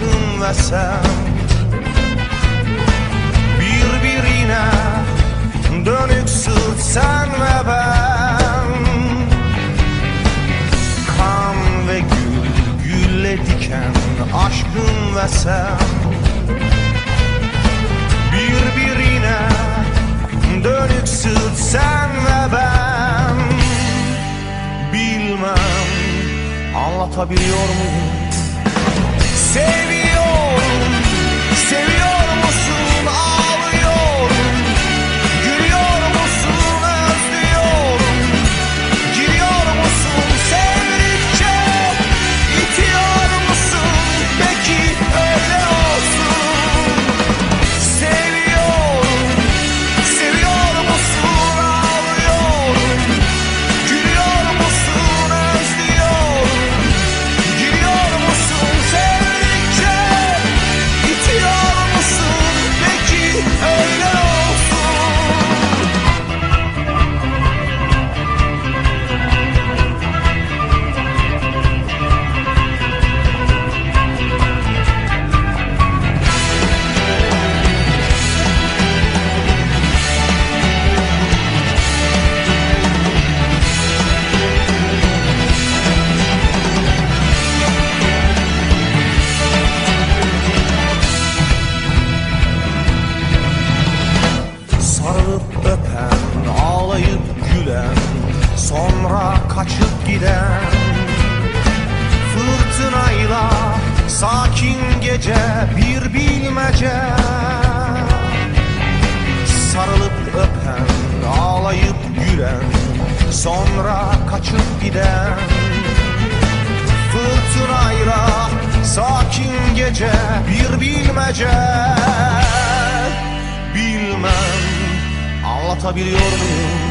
aşkın ve sen Birbirine sen ve ben Kan ve gül, gülle diken aşkın ve sen Birbirine dönük dönüksün sen ve ben. Bilmem anlatabiliyor muyum? Savior. sakin gece bir bilmece. Sarılıp öpen, ağlayıp gülen Sonra kaçıp giden. Fırtınayla sakin gece bir bilmece. Bilmem anlatabiliyor muyum?